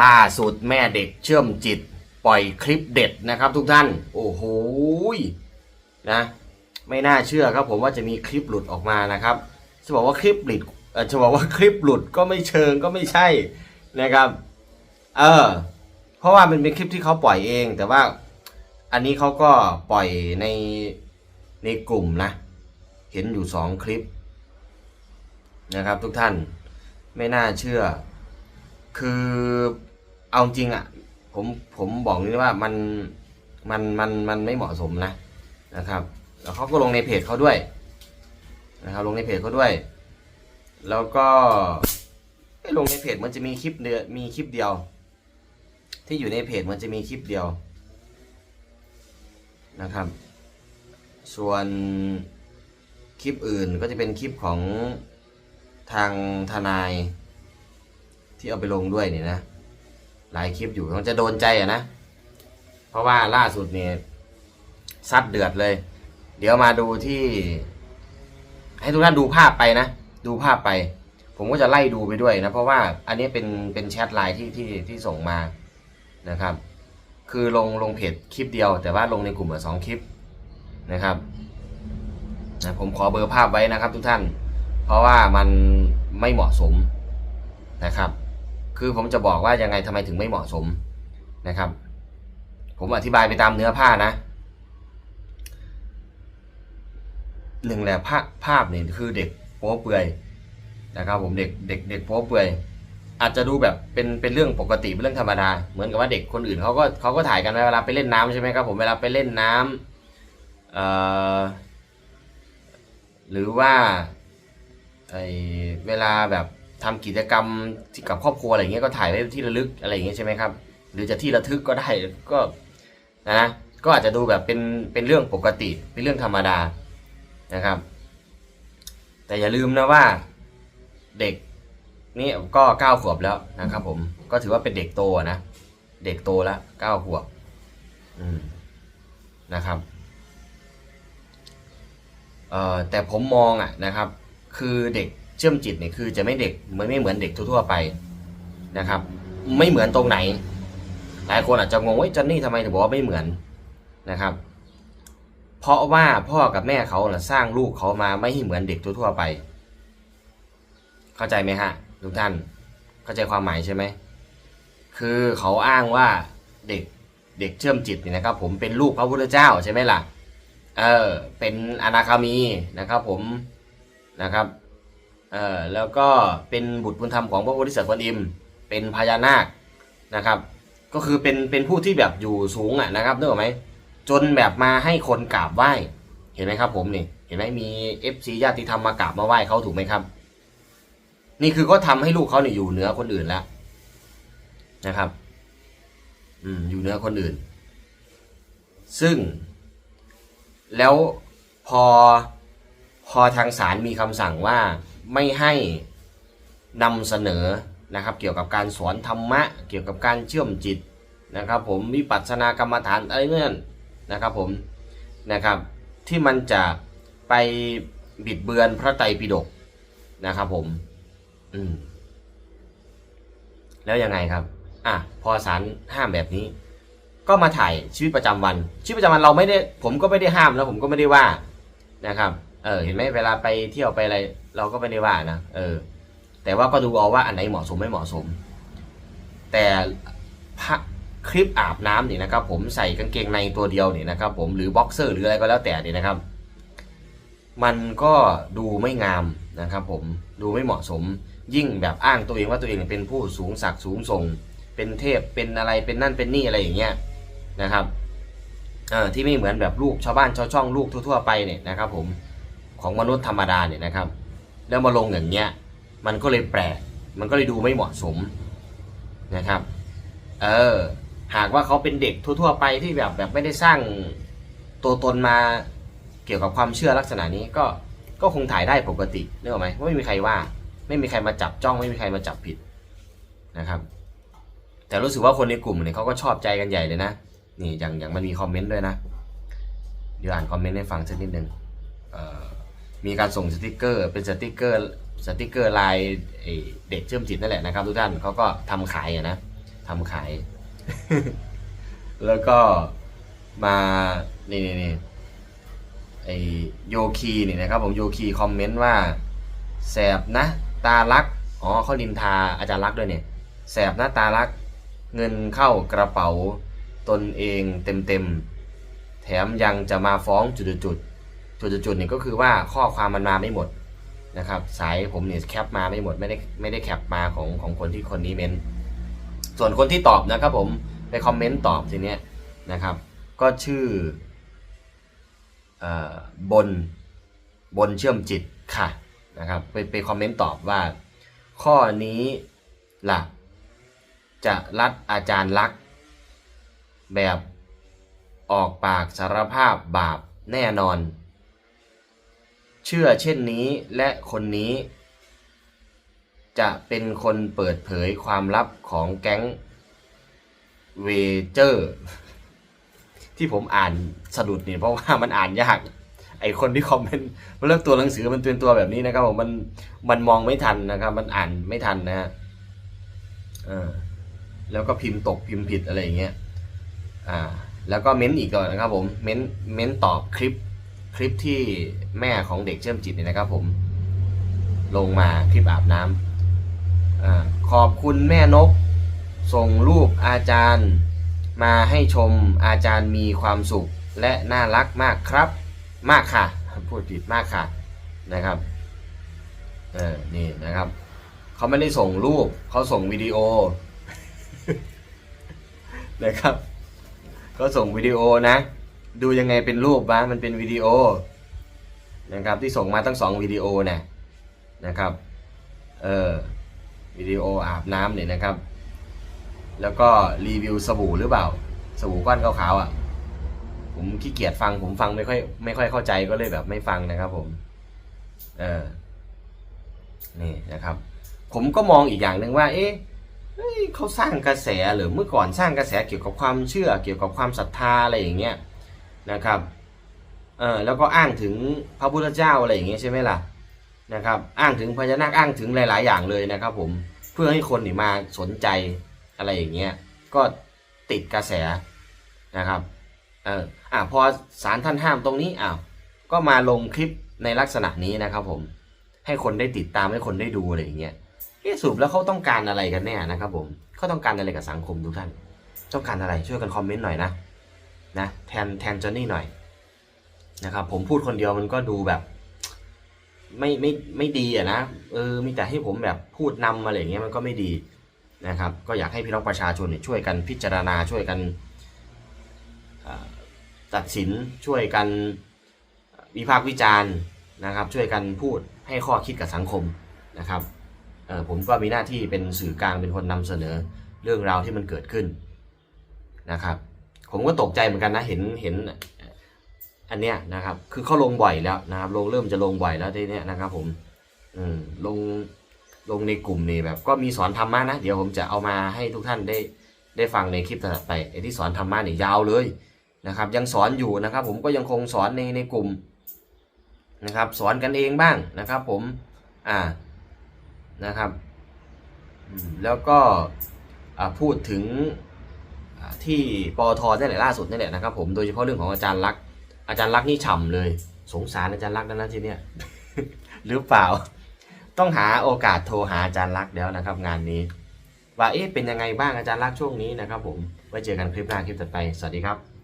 ล่าสุดแม่เด็กเชื่อมจิต ปล่อยคลิปเด็ดนะครับทุกท่าน โอ้โหนะ ไม่น่าเชื่อครับผมว่าจะมีคลิปหลุดออกมานะครับ จะบอกว่าคลิปหลุดจะบอกว่าคลิปหลุดก็ไม่เชิงก็ไม่ใช่นะครับ เออ เพราะว่ามันเป็นคลิปที่เขาปล่อยเอง แต่ว่าอันนี้เขาก็ปล่อยในในกลุ่มนะ เห็นอยู่สองคลิปนะครับทุกท่านไม่น่าเชื่อ คือเอาจริงอะ่ะ ผมผมบอกเลยว่ามันมันมันมันไม่เหมาะสมนะนะครับ แล้วเขาก็ลงในเพจเขาด้วยนะครับ ลงในเพจเขาด้วย แล้วก็ลงในเพจมันจะมีคลิปเดียวมีคลิปเดียว ที่อยู่ในเพจมันจะมีคลิปเดียวนะครับ ส่วนคลิปอื่นก็จะเป็นคลิปของทางทนาย ที่เอาไปลงด้วยเนี่ยนะหลายคลิปอยู่มันจะโดนใจอะนะ เพราะว่าล่าสุดเนี่ยซัดเดือดเลย เดี๋ยวมาดูที่ ให้ทุกท่านดูภาพไปนะ ดูภาพไป ผมก็จะไล่ดูไปด้วยนะ เพราะว่าอันนี้เป็นเป็นแชทไลน์ที่ที่ที่ส่งมานะครับ คือลงลงเพจคลิปเดียว แต่ว่าลงในกลุ่มสองคลิปนะครับนะผมขอเบอร์ภาพไว้นะครับทุกท่าน เพราะว่ามันไม่เหมาะสมนะครับ คือผมจะบอกว่ายังไงทำไมถึงไม่เหมาะสมนะครับ ผมอธิบายไปตามเนื้อผ้านะหนึ่งแหละภาพภาพเนี่ยคือเด็กโป๊เปลือยนะครับผมเด็กเด็กเด็กโป๊เปลือยอาจจะดูแบบเป็นเป็นเรื่องปกติเป็นเรื่องธรรมดา เหมือนกับว่าเด็กคนอื่นเขาก็เขาก็ถ่ายกันเวลาไปเล่นน้ำใช่ไหมครับผมเวลาไปเล่นน้ำเอ่อหรือว่าไอเวลาแบบ ทำกิจกรรมกับครอบครัวอะไรเงี้ยก็ถ่ายไว้ที่ระลึกอะไรอย่างเงี้ยใช่ไหมครับ หรือจะที่ระทึกก็ได้ก็นะนะก็อาจจะดูแบบเป็นเป็นเรื่องปกติเป็นเรื่องธรรมดานะครับ แต่อย่าลืมนะว่าเด็กนี่ก็เก้าขวบแล้วนะครับ ผมก็ถือว่าเป็นเด็กโตนะเด็กโตแล้วเก้าขวบอืมนะครับเอ่อแต่ผมมองอะนะครับ คือเด็ก เชื่อมจิตเนี่ยคือจะไม่เด็กมันไม่เหมือนเด็กทั่วๆไปนะครับ ไม่เหมือนตรงไหน หลายคนอาจจะงงว่าจอนนี่ทำไมถึงบอกว่าไม่เหมือนนะครับ เพราะว่าพ่อกับแม่เขาน่ะสร้างลูกเขามาไม่ให้เหมือนเด็กทั่วๆไป เข้าใจไหมฮะทุกท่านเข้าใจความหมายใช่ไหมคือเขาอ้างว่าเด็กเด็กเชื่อมจิตนี่นะครับ ผมเป็นลูกพระพุทธเจ้าใช่ไหมล่ะเออเป็นอนาคามีนะครับ ผมนะครับ เออแล้วก็เป็นบุตรบุญธรรมของพระโพธิสัตว์กวนอิม เป็นพญานาคนะครับ ก็คือเป็นเป็นผู้ที่แบบอยู่สูงอะนะครับนึกออกไหมจนแบบมาให้คนกราบไหว้เห็นไหมครับ ผมนี่เห็นไหมมีเอฟซีญาติธรรมมากราบมาไหว้เขาถูกไหมครับ นี่คือก็ทำให้ลูกเขาเนี่ยอยู่เหนือคนอื่นแล้วนะครับ อืมอยู่เหนือคนอื่น ซึ่ง แล้วพอพอทางศาลมีคำสั่งว่า ไม่ให้นำเสนอนะครับ เกี่ยวกับการสอนธรรมะ เกี่ยวกับการเชื่อมจิตนะครับ ผมวิปัสสนากรรมฐานอะไรเนี่ยนะครับผมนะครับที่มันจะไปบิดเบือนพระไตรปิฎกนะครับผมอืมแล้วยังไงครับ อะ พอศาลห้ามแบบนี้ ก็มาถ่ายชีวิตประจำวัน ชีวิตประจำวันเราไม่ได้ ผมก็ไม่ได้ห้ามแล้วผมก็ไม่ได้ว่านะครับ เออ เห็นไหมเวลาไปเที่ยวไปอะไร เราก็ไม่ได้ว่านะเออ แต่ว่าก็ดูเอาว่าอันไหนเหมาะสมไม่เหมาะสม แต่พระคลิปอาบน้ำนี่นะครับ ผมใส่กางเกงในตัวเดียวนี่นะครับ ผมหรือบ็อกเซอร์หรืออะไรก็แล้วแต่นี่นะครับ มันก็ดูไม่งามนะครับ ผมดูไม่เหมาะสม ยิ่งแบบอ้างตัวเองว่าตัวเองเป็นผู้สูงศักดิ์สูงส่ง เป็นเทพเป็นอะไรเป็นนั่นเป็นนี่อะไรอย่างเงี้ยนะครับเออที่ไม่เหมือนแบบลูกชาวบ้านชาวช่องลูกทั่วๆไปเนี่ยนะครับ ผมของมนุษย์ธรรมดาเนี่ยนะครับ แล้วมาลงอย่างเงี้ย มันก็เลยแปลก มันก็เลยดูไม่เหมาะสมนะครับ เออ หากว่าเขาเป็นเด็กทั่ว ๆ ไปที่แบบแบบไม่ได้สร้างตัวตนมาเกี่ยวกับความเชื่อลักษณะนี้ก็ก็คงถ่ายได้ปกตินึกออกไหมไม่มีใครว่า ไม่มีใครมาจับจ้อง ไม่มีใครมาจับผิดนะครับ แต่รู้สึกว่าคนในกลุ่มเนี่ยเขาก็ชอบใจกันใหญ่เลยนะนี่อย่างอย่างมันมีคอมเมนต์ด้วยนะเดี๋ยวอ่านคอมเมนต์ให้ฟังสักนิดนึงเอ่อ มีการส่งสติกเกอร์ เป็นสติกเกอร์สติกเกอร์ลายเด็กเชื่อมจิตนั่นแหละนะครับ ทุกท่านเขาก็ทำขายนะทำขาย แล้วก็มานี่นี่นี่ไอโยคีนี่นะครับ ผมโยคีคอมเมนต์ว่าแสบนะ ตาลักอ๋อเขานินทาอาจารย์ลักด้วยเนี่ยแสบนะตาลัก เงินเข้ากระเป๋าตนเองเต็มเต็มแถมยังจะมาฟ้องจุดจุดๆ จุดจุดนี่ก็คือว่าข้อความมันมาไม่หมดนะครับ สายผมเนี่ยแคปมาไม่หมดไม่ได้ไม่ได้แคปมาของของคนที่คนนี้เม้นส่วนคนที่ตอบนะครับผมไปคอมเมนต์ตอบทีเนี้ยนะครับ ก็ชื่อเอ่อบนบนเชื่อมจิตค่ะนะครับ ไปไปคอมเมนต์ตอบว่า ข้อนี้ล่ะ จะรัดอาจารย์ลักษ์แบบออกปากสารภาพบาปแน่นอน เชื่อเช่นนี้และคนนี้ จะเป็นคนเปิดเผยความลับของแก๊งเวเจอร์ ที่ผมอ่านสะดุดเนี่ยเพราะว่ามันอ่านยาก ไอคนที่คอมเมนต์เรื่องตัวหนังสือมันเป็นตัวแบบนี้นะครับผมมันมันมองไม่ทันนะครับ มันอ่านไม่ทันนะฮะแล้วก็พิมพ์ตกพิมพ์ผิดอะไรอย่างเงี้ยอ่า แล้วก็เม้นอีกก่อนนะครับผมเม้นเม้นตอบคลิป คลิปที่แม่ของเด็กเชื่อมจิตเนี่ยนะครับผม ลงมาคลิปอาบน้ำอขอบคุณแม่นก ส่งรูปอาจารย์ มาให้ชมอาจารย์มีความสุขและน่ารักมากครับ มากค่ะ พูดผิดมากค่ะนะครับเออนี่นะครับเขาไม่ได้ส่งรูปเขาส่งวิดีโอนะครับเขาส่งวิดีโอนะ ดูยังไงเป็นรูปบ้ามันเป็นวิดีโอนะครับที่ส่งมาทั้งสองวิดีโอเนี่ยนะครับเออวิดีโออาบน้ำเนี่ยนะครับ แล้วก็รีวิวสบู่หรือเปล่า สบู่ก้อนขาวๆอะผมขี้เกียจฟังผมฟังไม่ค่อยไม่ค่อยเข้าใจก็เลยแบบไม่ฟังนะครับผม เออนี่นะครับ ผมก็มองอีกอย่างหนึ่งว่า เอ๊ะเขาสร้างกระแสหรือเมื่อก่อนสร้างกระแสเกี่ยวกับความเชื่อ เกี่ยวกับความศรัทธาอะไรอย่างเงี้ย นะครับเออแล้วก็อ้างถึงพระพุทธเจ้าอะไรอย่างเงี้ยใช่ไหมล่ะนะครับอ้างถึงพญานาคอ้างถึงหลาย ๆ อย่างเลยนะครับ ผมเพื่อให้คนนี่มาสนใจอะไรอย่างเงี้ยก็ติดกระแสนะครับเอออะพอศาลท่านห้ามตรงนี้อ้าวก็มาลงคลิปในลักษณะนี้นะครับ ผมให้คนได้ติดตามให้คนได้ดูอะไรอย่างเงี้ยเอ๊ะสรุปแล้วเขาต้องการอะไรกันแน่นะครับ ผมเขาต้องการอะไรกับสังคมทุกท่าน ต้องการอะไรช่วยกันคอมเมนต์หน่อยนะ นะแทนแทนจอนนี่หน่อยนะครับผมพูดคนเดียวมันก็ดูแบบ ไม่ไม่ไม่ดีอะนะเออมีแต่ให้ผมแบบพูดนำอะไรอย่างเงี้ยมันก็ไม่ดีนะครับ ก็อยากให้พี่น้องประชาชนเนี่ยช่วยกันพิจารณาช่วยกันตัดสินช่วยกันวิพากษ์วิจารณ์นะครับ ช่วยกันพูดให้ข้อคิดกับสังคมนะครับผมก็มีหน้าที่เป็นสื่อกลางเป็นคนนำเสนอเรื่องราวที่มันเกิดขึ้นนะครับ ผมก็ตกใจเหมือนกันนะเห็นเห็นอันเนี้ยนะครับ คือเขาลงบ่อยแล้วนะครับ ลงเริ่มจะลงบ่อยแล้วทีเนี้ยนะครับ ผม อืมลงลงในกลุ่มนี่แบบ ก็มีสอนธรรมะนะเดี๋ยวผมจะเอามาให้ทุกท่านได้ได้ฟังในคลิปถัดไปไอ้ที่สอนธรรมะนี่ยาวเลยนะครับ ยังสอนอยู่นะครับ ผมก็ยังคงสอนในในกลุ่มนะครับ สอนกันเองบ้างนะครับ ผม อ่านะครับ แล้วก็พูดถึง ที่ปอทนี่แหละล่าสุดนี่แหละนะครับผมโดยเฉพาะเรื่องของอาจารย์ลักษณ์อาจารย์ลักษณ์นี่ฉ่ำเลย สงสารอาจารย์ลักษณ์นนะทีเนี้ยหรือเปล่า ต้องหาโอกาสโทรหาอาจารย์ลักษณ์แล้วนะครับ งานนี้ ว่าเอ๊ะเป็นยังไงบ้างอาจารย์ลักษณ์ช่วงนี้นะครับ ผมไว้เจอกันคลิปหน้าคลิปต่อไปสวัสดีครับ